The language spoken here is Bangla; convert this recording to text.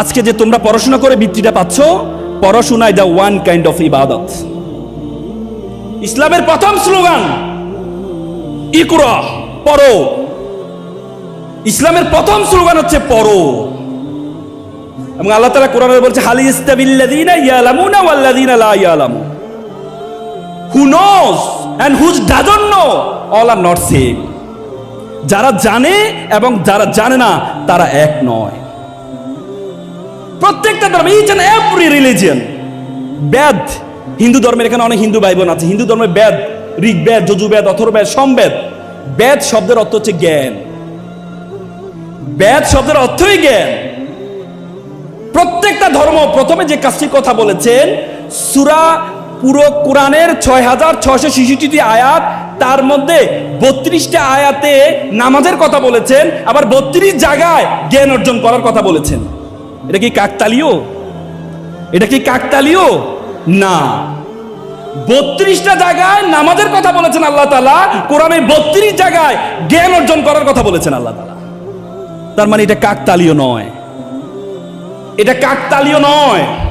আজকে যে তোমরা পড়াশোনা করে বৃত্তিটা পাচ্ছ, পড়াশোনায় দ্য ওয়ান কাইন্ড অফ ইবাদত ইসলামের প্রথম স্লোগান, ইকুরা, পড়ো। ইসলামের প্রথম স্লোগান হচ্ছে পড়ো। এবং আল্লাহ তালা কোরআনে বলছে, হালি ইস্তাবিল্লাযীনা ইয়ালামুনা ওয়াল্লাযীনা লা ইয়ালামুন। Who knows and whose doesn't know all are not same যারা জানে এবং যারা জানে না, তারা এক নয়। প্রত্যেকটা ধর্ম each and every religion Veda, Hindu ধর্মের এখানে অনেক হিন্দু ভাই বোন আছে। হিন্দু ধর্মের বেদ, ঋগ্বেদ যজুবেদ অথর্বেদ সমবেদ। বেদ শব্দের অর্থ হচ্ছে জ্ঞান। বেদ শব্দের অর্থই জ্ঞান। প্রত্যেকটা ধর্ম প্রথমে যে কাজটির কথা বলেছেন, সুরা পুরো কোরআনের ছয় হাজার ছয়শো ছেষট্টিটি আয়াত, তার মধ্যে বত্রিশটা আয়াতে নামাজের কথা বলেছেন, আবার বত্রিশ জায়গায় জ্ঞান অর্জন করার কথা বলেছেন। এটা কি কাকতালীয়? এটা কি কাকতালীয়? না। বত্রিশটা জায়গায় নামাজের কথা বলেছেন আল্লাহ তালা কোরআনে বত্রিশ জায়গায় জ্ঞান অর্জন করার কথা বলেছেন আল্লাহ তালা তার মানে এটা কাকতালীয় নয়। এটা কাকতালীয় নয়।